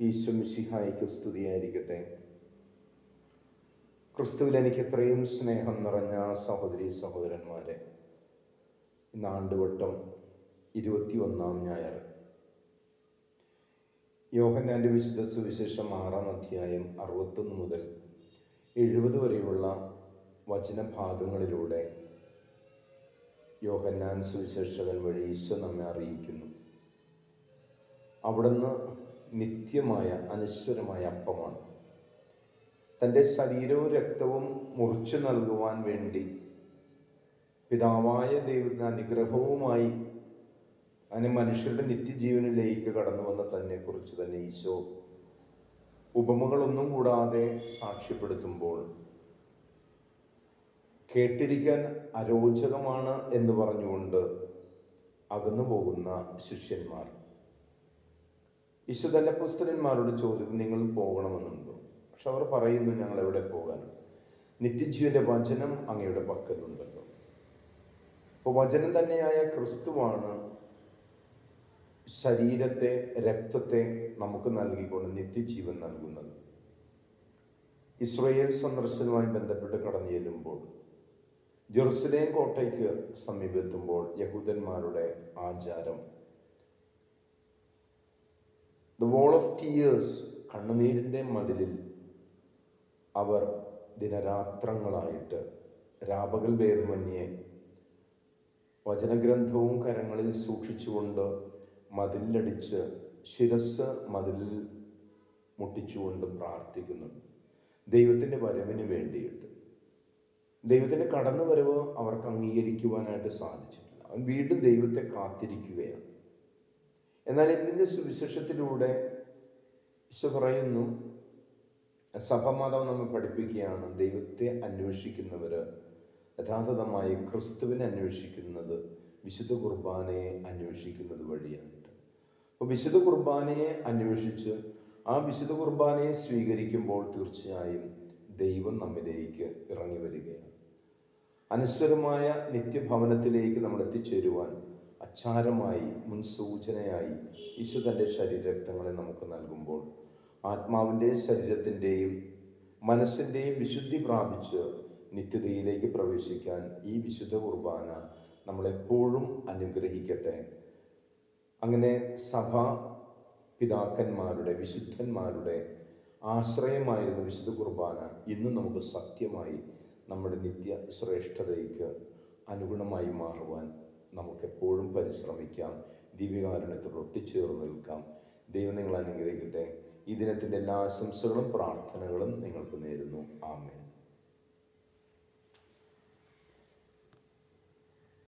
ഈശോ മിശിഹായിക്ക് സ്തുതിയായിരിക്കട്ടെ. ക്രിസ്തുവിൽ എനിക്ക് എത്രയും സ്നേഹം നിറഞ്ഞ സഹോദരി സഹോദരന്മാരെ ഇന്ന് ആണ്ടുവട്ടം ഇരുപത്തി ഒന്നാം ഞായർ. യോഹന്നാന്റെ വിശുദ്ധ സുവിശേഷം ആറാം അധ്യായം അറുപത്തൊന്ന് മുതൽ എഴുപത് വരെയുള്ള വചനഭാഗങ്ങളിലൂടെ യോഹന്നാൻ സുവിശേഷകൻ വഴി ഈശോ നമ്മെ അറിയിക്കുന്നു. അവിടുന്ന് നിത്യമായ അനശ്വരമായ അപ്പമാണ്. തന്റെ ശരീരവും രക്തവും മുറിച്ചു നൽകുവാൻ വേണ്ടി പിതാവായ ദൈവത്തിന് അനുഗ്രഹവുമായി അതിന് മനുഷ്യരുടെ നിത്യജീവനിലേക്ക് കടന്നു വന്ന തന്നെ കുറിച്ച് തന്നെ ഈശോ ഉപമകളൊന്നും കൂടാതെ സാക്ഷ്യപ്പെടുത്തുമ്പോൾ കേട്ടിരിക്കാൻ അരോചകമാണ് എന്ന് പറഞ്ഞുകൊണ്ട് അകന്നു പോകുന്ന ശിഷ്യന്മാർ. ഈശോ തന്റെ പുസ്തകന്മാരോട് ചോദിക്കും നിങ്ങൾ പോകണമെന്നുണ്ടോ? പക്ഷെ അവർ പറയുന്നു ഞങ്ങൾ എവിടെ പോകാൻ നിത്യജീവന്റെ വചനം അങ്ങയുടെ പക്കലുണ്ടല്ലോ. അപ്പോൾ വചനം തന്നെയായ ക്രിസ്തുവാണ് ശരീരത്തെ രക്തത്തെ നമുക്ക് നൽകിക്കൊണ്ട് നിത്യജീവൻ നൽകുന്നത്. ഇസ്രയേൽ സന്ദർശനവുമായി ബന്ധപ്പെട്ട് കടന്നു ചെല്ലുമ്പോൾ ജെറുസലേം കോട്ടയ്ക്ക് സമീപത്തുമ്പോൾ യഹൂദന്മാരുടെ ആചാരം ദ വോൾ ഓഫ് ടീയേഴ്സ് കണ്ണുനീരിന്റെ മതിലിൽ അവർ ദിനരാത്രങ്ങളായിട്ട് രാപകൽ ഭേദമന്യേ വചനഗ്രന്ഥവും കരങ്ങളിൽ സൂക്ഷിച്ചുകൊണ്ട് മതിലടിച്ച് ശിരസ് മതിലിൽ മുട്ടിച്ചുകൊണ്ട് പ്രാർത്ഥിക്കുന്നുണ്ട് ദൈവത്തിന്റെ വരവിന് വേണ്ടിയിട്ട്. ദൈവത്തിന്റെ കടന്നുവരവ് അവർക്ക് അംഗീകരിക്കുവാനായിട്ട് സാധിച്ചിട്ടില്ല. അവൻ വീണ്ടും ദൈവത്തെ കാത്തിരിക്കുകയാണ്. എന്നാൽ ഇതിന്റെ സുവിശേഷത്തിലൂടെ ഈശോ പറയുന്നു? സഭമാതാവ് നമ്മൾ പഠിപ്പിക്കുകയാണ്. ദൈവത്തെ അന്വേഷിക്കുന്നവർ യഥാർത്ഥമായി ക്രിസ്തുവിനെ അന്വേഷിക്കുന്നത് വിശുദ്ധ കുർബാനയെ അന്വേഷിക്കുന്നത് വഴിയായിട്ട്. അപ്പോൾ വിശുദ്ധ കുർബാനയെ അന്വേഷിച്ച് ആ വിശുദ്ധ കുർബാനയെ സ്വീകരിക്കുമ്പോൾ തീർച്ചയായും ദൈവം നമ്മിലേക്ക് ഇറങ്ങി വരികയാണ്. അനശ്വരമായ നിത്യഭവനത്തിലേക്ക് നമ്മൾ എത്തിച്ചേരുവാൻ അച്ചാരമായി മുൻസൂചനയായി യേശു തന്റെ ശരീരരക്തങ്ങളെ നമുക്ക് നൽകുമ്പോൾ ആത്മാവിന്റെയും ശരീരത്തിന്റെയും മനസ്സിന്റെയും വിശുദ്ധി പ്രാപിച്ച് നിത്യതയിലേക്ക് പ്രവേശിക്കാൻ ഈ വിശുദ്ധ കുർബാന നമ്മളെപ്പോഴും അനുഗ്രഹിക്കട്ടെ. അങ്ങനെ സഭ പിതാക്കന്മാരുടെ വിശുദ്ധന്മാരുടെ ആശ്രയമായിരുന്ന വിശുദ്ധ കുർബാന ഇന്ന് നമുക്ക് സത്യമായി നമ്മുടെ നിത്യ ശ്രേഷ്ഠതയ്ക്ക് അനുഗുണമായി മാറുവാൻ നമുക്കെപ്പോഴും പരിശ്രമിക്കാം. ദിവ്യകാരുണ്യത്തോട് ഒട്ടിച്ചേർന്ന് നിൽക്കാം. ദൈവം നിങ്ങൾ അനുഗ്രഹിക്കട്ടെ. ഈ ദിനത്തിന്റെ എല്ലാ ആശംസകളും പ്രാർത്ഥനകളും നിങ്ങൾക്ക് നേരുന്നു. ആമേൻ.